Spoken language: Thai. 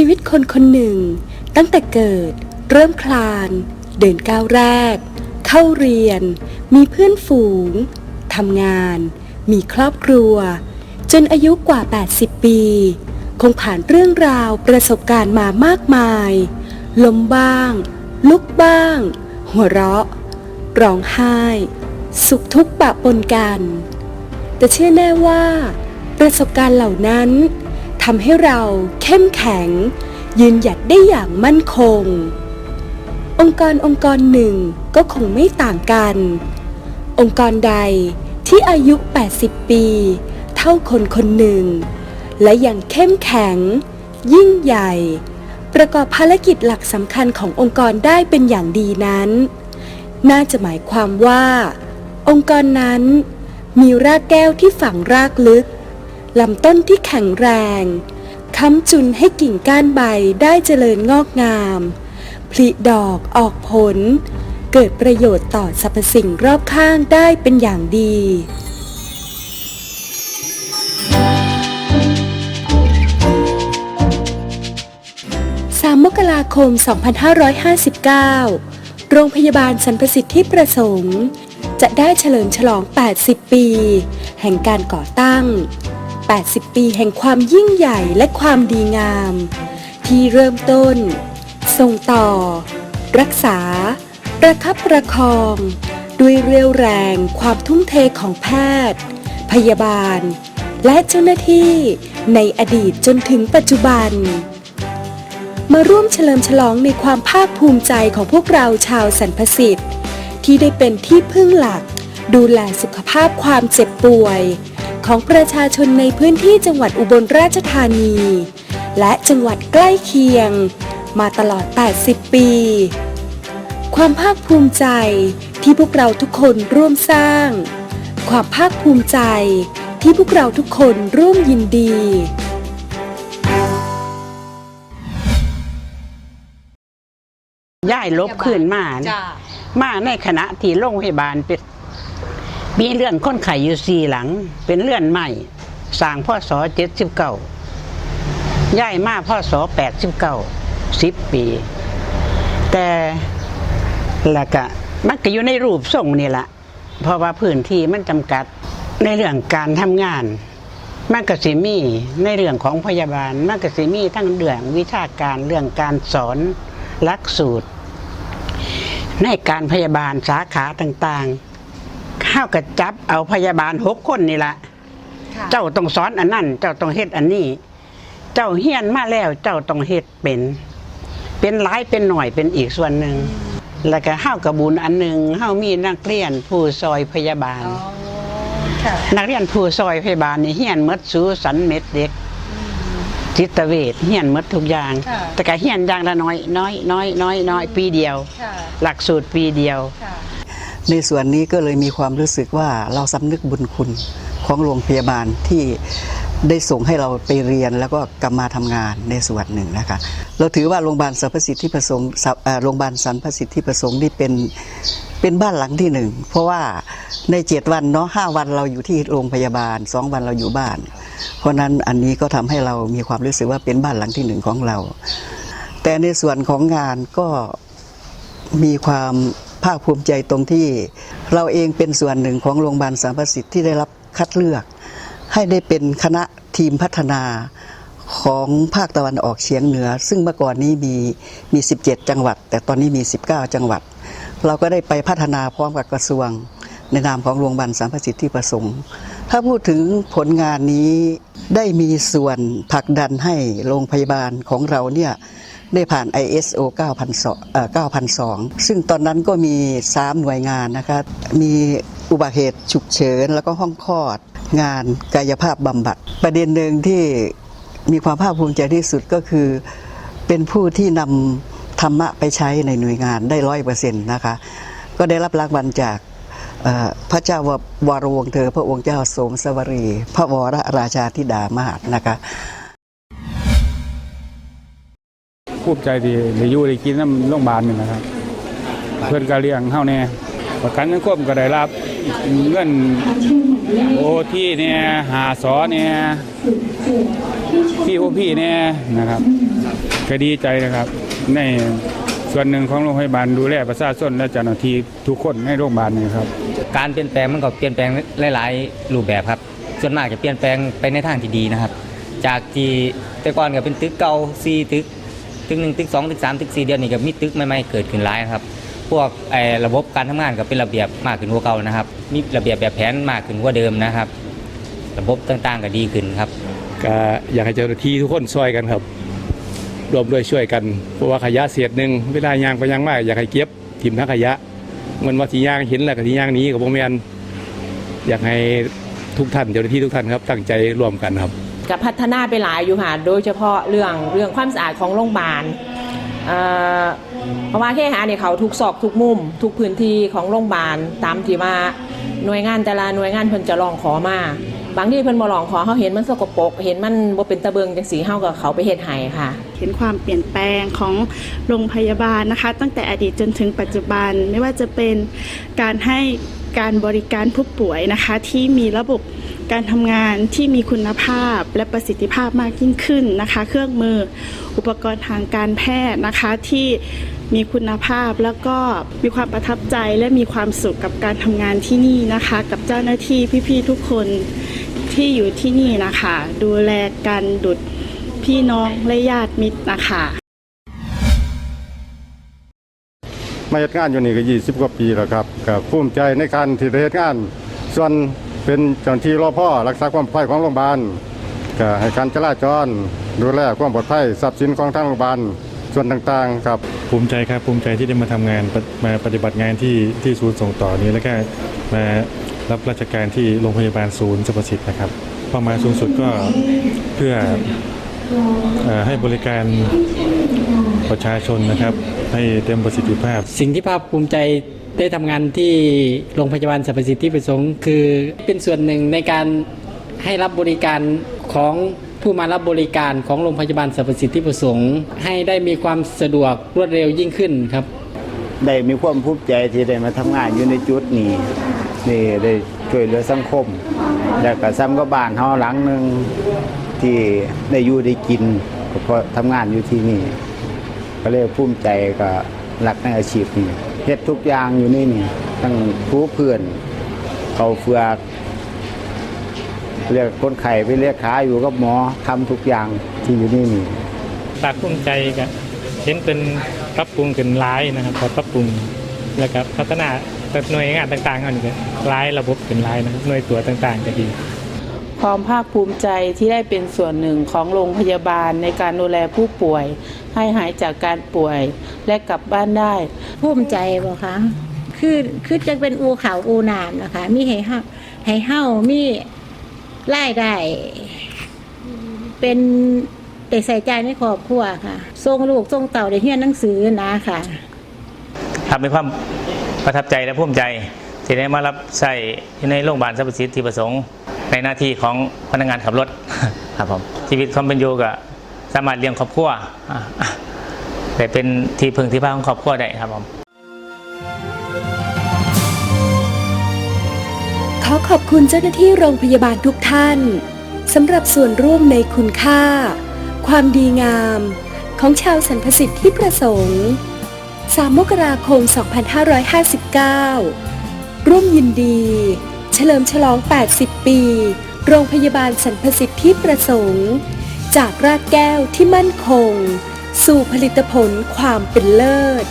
ชีวิตคนคนหนึ่ง ตั้งแต่เกิด เริ่มคลาน เดินก้าวแรก เข้าเรียน มีเพื่อนฝูงทำงาน มีครอบครัว จนอายุกว่า 80 ปี คงผ่านเรื่องราวประสบการณ์มามากมายล้มบ้าง ลุกบ้าง หัวเราะ ร้องไห้ สุขทุกข์ปะปนกัน แต่เชื่อแน่ว่า ประสบการณ์เหล่านั้นำให้เราเข้มแข็ง ยืนหยัดได้อย่างมั่นคง องค์กรองค์กรหนึ่งก็คงไม่ต่างกัน องค์กรใดที่อายุ 80 ปี เท่าคนคนหนึ่ง และยังเข้มแข็ง ยิ่งใหญ่ ประกอบภารกิจหลักสำคัญขององค์กรได้เป็นอย่างดีนั้น น่าจะหมายความว่า องค์กรนั้นมีรากแก้วที่ฝังรากลึก ลำต้นที่แข็งแรงค้ำจุนให้กิ่งก้านใบได้เจริญงอกงาม ผลิดอกออกผล เกิดประโยชน์ต่อสรรพสิ่งรอบข้างได้เป็นอย่างดี 3 มกราคม 2559 โรงพยาบาลสรรพสิทธิประสงค์ จะได้เฉลิมฉลอง 80 ปี แห่งการก่อตั้ง 80 ปีแห่งความยิ่งใหญ่และความดีงาม ที่เริ่มต้น ส่งต่อ รักษา ประคับประคอง ด้วยเรียวแรงความทุ่มเทของแพทย์ พยาบาล และเจ้าหน้าที่ในอดีตจนถึงปัจจุบัน มาร่วมเฉลิมฉลองในความภาคภูมิใจของพวกเราชาวสรรพสิทธิ์ที่ได้เป็นที่พึ่งหลัก ดูแลสุขภาพความเจ็บป่วย ของประชาชนในพื้นที่จังหวัดอุบลราชธานี และจังหวัดใกล้เคียง มาตลอด 80 ปี ความภาคภูมิใจที่พวกเราทุกคนร่วมสร้าง ความภาคภูมิใจที่พวกเราทุกคนร่วมยินดีย้ายลบขึ้นมานะจ้ามาในคณะที่โรงพยาบาลเป็น มีเลื่อนค้นไข้อยู่สี่หลัง เป็นเลื่อนใหม่สร้างพ่อสอเจ็ดสิบเก้าย้ายมาพ่อสอแปดสิบเก้าสิบปี แต่ละกะมันก็อยู่ในรูปทรงนี่แหละเพราะว่าพื้นที่มันจำกัดในเรื่องการทำงานมันก็สิมีในเรื่องของพยาบาลมันก็สิมีทั้งเรื่องวิชาการเรื่องการสอนหลักสูตร ในการพยาบาลสาขาต่างๆ ข้าวกระจับเอาพยาบาลหกคนนี่ละค่ะเจ้าต้องสอนอันนั้นเจ้าต้องเฮ็ดอันนี้ เจ้าเฮียนมาแล้วเจ้าต้องเฮ็ดเป็น เป็นหลายเป็นหน่อยเป็นอีกส่วนหนึ่งแล้วก็ห้าวกระบุญอันหนึ่งห้ามีนักเรียนผู้ซอยพยาบาล อ๋อค่ะนักเรียนผู้ซอยพยาบาลนี่เฮียนหมดสูสันเม็ดเด็กจิตเวชเฮียนหมดทุกอย่าง ค่ะ แต่ก็เฮียนอย่างละน้อยน้อยน้อยน้อยน้อยปีเดียว ค่ะหลักสูตรปีเดียว ค่ะ ในส่วนนี้ก็เลยมีความรู้สึกว่าเราสำนึกบุญคุณของโรงพยาบาลที่ได้ส่งให้เราไปเรียนแล้วก็กลับมาทำงานในส่วนหนึ่งนะคะ เราถือว่าโรงพยาบาลสรรพสิทธิประสงค์โรงพยาบาลสรรพสิทธิประสงค์นี่เป็นเป็นบ้านหลังที่หนึ่งเพราะว่าในเจ็ดวันเนาะห้าวันเราอยู่ที่โรงพยาบาลสองวันเราอยู่บ้าน เพราะนั้นอันนี้ก็ทำให้เรามีความรู้สึกว่าเป็นบ้านหลังที่หนึ่งของเรา แต่ในส่วนของงานก็มีความ ภาคภูมิใจตรงที่เราเองเป็นส่วนหนึ่งของโรงพยาบาลสรรพสิทธิ์ที่ได้รับคัดเลือก ให้ได้เป็นคณะทีมพัฒนาของภาคตะวันออกเฉียงเหนือ ซึ่งเมื่อก่อนนี้มีมี 17 จังหวัด แต่ตอนนี้มี 19 จังหวัด เราก็ได้ไปพัฒนาพร้อมกับกระทรวง ในนามของโรงพยาบาลสรรพสิทธิ์ที่ประสงค์ ถ้าพูดถึงผลงานนี้ได้มีส่วนผลักดันให้โรงพยาบาลของเราเนี่ย ได้ผ่าน ISO 9002 9002 ซึ่งตอนนั้นก็มี 3 หน่วยงานนะคะมีอุบัติเหตุฉุกเฉิน แล้วก็ห้องคลอด งานกายภาพบำบัด ประเด็นหนึ่งที่มีความภาคภูมิใจที่สุดก็คือ เป็นผู้ที่นำธรรมะไปใช้ในหน่วยงานได้ร้อยเปอร์เซ็นต์นะคะ ก็ได้รับรางวัลจากพระเจ้าวรวงเธอพระองค์เจ้าสมสวรี พระวรราชาธิดามหาดนะคะ ภูมิใจที่ได้อยู่ได้กินน้ำโรงพยาบาลนี่นะครับ เพื่อนก็เลี้ยงเฮาแน่ประกันสังคมก็ได้รับเงินโอที่เนี่ยหาสอเนี่ยพี่โอพี่เนี่ยนะครับก็ดีใจนะครับ ในส่วนหนึ่งของโรงพยาบาลดูแลประชาชนและเจ้าหน้าที่ทุกคนในโรงพยาบาลนี่ครับ การเปลี่ยนแปลงมันก็เปลี่ยนแปลงหลายๆรูปแบบครับ ส่วนมากจะเปลี่ยนแปลงไปในทางที่ดีนะครับ จากที่แต่ก่อนก็เป็นตึกเก่าสี่ตึก ตึกหนึ่งตึกสองตึกสามตึกสี่เดือนนี้ก็มีตึกใหม่ๆเกิดขึ้นหลายนะครับ พวกไอ้ระบบการทำงานก็เป็นระเบียบมากขึ้นกว่าเก่านะครับ มีระเบียบแบบแผนมากขึ้นกว่าเดิมนะครับ ระบบต่างๆก็ดีขึ้นครับก็อยากให้เจ้าหน้าที่ทุกคนช่วยกันครับรวมด้วยช่วยกันเพราะว่าขยะเศษหนึ่งเวลายางไปยางมากอยากให้เก็บทิมทั้งขยะเงินว่าที่ยางเห็นแหล้วกับที่ยางหนี้กับพวกแมนอยากให้ทุกท่านเจ้าหน้าที่ทุกท่านครับตั้งใจร่วมกันครับ กับพัฒนาไปหลายอยู่ค่ะ โดยเฉพาะเรื่องเรื่องความสะอาดของโรงพยาบาลเพราะว่าแค่หาเนี่ยเขาทุกซอกทุกมุม ทุกพื้นที่ของโรงพยาบาลตามที่ว่าหน่วยงานแต่ละหน่วยงานเพิ่นจะลองขอมา บางที่เพิ่นบ่ลองขอเขาเห็นมันสกปรกเห็นมันบ่เป็นตะเบิงจังสีเฮากับเขาไปเฮ็ดให้ค่ะ เห็นความเปลี่ยนแปลงของโรงพยาบาลนะคะ ตั้งแต่อดีตจนถึงปัจจุบันไม่ว่าจะเป็นการให้การบริการผู้ป่วยนะคะ ที่มีระบบการทำงานที่มีคุณภาพและประสิทธิภาพมากยิ่งขึ้นนะคะ เครื่องมืออุปกรณ์ทางการแพทย์นะคะที่มีคุณภาพแล้วก็มีความประทับใจและมีความสุขกับการทำงานที่นี่นะคะ กับเจ้าหน้าที่พี่ๆทุกคน ที่อยู่ที่นี่นะคะ ดูแลกันดุดพี่น้องและญาติมิตรนะคะมาเฮ็ดงานอยู่นี่ก็20กว่าปีแล้วครับก็ภูมิใจในการที่ได้เฮ็ดงาน ส่วนเป็นเจ้าหน้าที่รอพ่อรักษาความปลอดภัยของโรงพยาบาลก็ให้การจราจรดูแลความปลอดภัยทรัพย์สินของทางโรงพยาบาล ส่วนต่างๆครับ ภูมิใจครับภูมิใจที่ได้มาทำงานมาปฏิบัติงานที่ที่ศูนย์ส่งต่อนี้แล้วก็มารับราชการที่โรงพยาบาลศูนย์สรรพสิทธิ์นะครับเป้าหมายสูงสุดก็เพื่อเอ่อให้บริการประชาชนนะครับ ให้เต็มประสิทธิภาพ สิ่งที่ภาคภูมิใจได้ทำงานที่โรงพยาบาลสรรพสิทธิประสงค์ คือเป็นส่วนหนึ่งในการให้รับบริการของ ผู้มารับบริการของโรงพยาบาลสรรพสิทธิประสงค์ ให้ได้มีความสะดวกรวดเร็วยิ่งขึ้นครับ ได้มีความภูมิใจที่ได้มาทำงานอยู่ในจุดนี้นี่ได้ช่วยเหลือสังคม แล้วก็ซ้ำก็บ้านเฮาหลังหนึ่งที่ได้อยู่ได้กินก็เพราะทำงานอยู่ที่นี่ ก็เลยภูมิใจก็รักในอาชีพนี้เฮ็ดทุกอย่างอยู่นี่นี่ทั้งผู้เพื่อนเขาเฟือก เรียกคนไข้ไปเรียกขาอยู่กับหมอทำทุกอย่างที่อยู่นี่นี่ปากภูมิใจก็เห็นเป็นปรับปรุงขึ้นร้ายนะครับพอปรับปรุงแล้วก็พัฒนาหน่วยงานต่างๆอันนี้ก็ร้ายระบบเป็นร้ายนะครับหน่วยตัวต่างๆก็ดีความภาคภูมิใจที่ได้เป็นส่วนหนึ่งของโรงพยาบาลในการดูแลผู้ป่วย ให้หายจากการป่วยและกลับบ้านได้ ภูมิใจบ่คะคือคือจะเป็นอูเขาอูนามนะคะ มีให้เฮาให้เฮามี รายได้ เป็นแต่ใส่ใจในครอบครัวค่ะส่งลูกส่งเต่าได้เรียนหนังสือนะค่ะครับมีความประทับใจและภูมิใจที่ได้มารับใช้ในโรงพยาบาลสรรพสิทธิประสงค์ในหน้าที่ของพนักงานขับรถครับผมชีวิตความเป็นอยู่ก็สามารถเลี้ยงครอบครัวอะอะได้เป็นที่พึ่งที่พักของครอบครัวได้ครับผม อขอบคุณเจ้าหน้าที่โรงพยาบาลทุกท่านสำหรับส่วนร่วมในคุณค่า ความดีงาม ของชาวสรรพสิทธิประสงค์ 3 มกราคม 2559 ร่วมยินดี เฉลิมฉลอง 80 ปี โรงพยาบาลสรรพสิทธิประสงค์ จากรากแก้วที่มั่นคง สู่ผลิตผลความเป็นเลิศ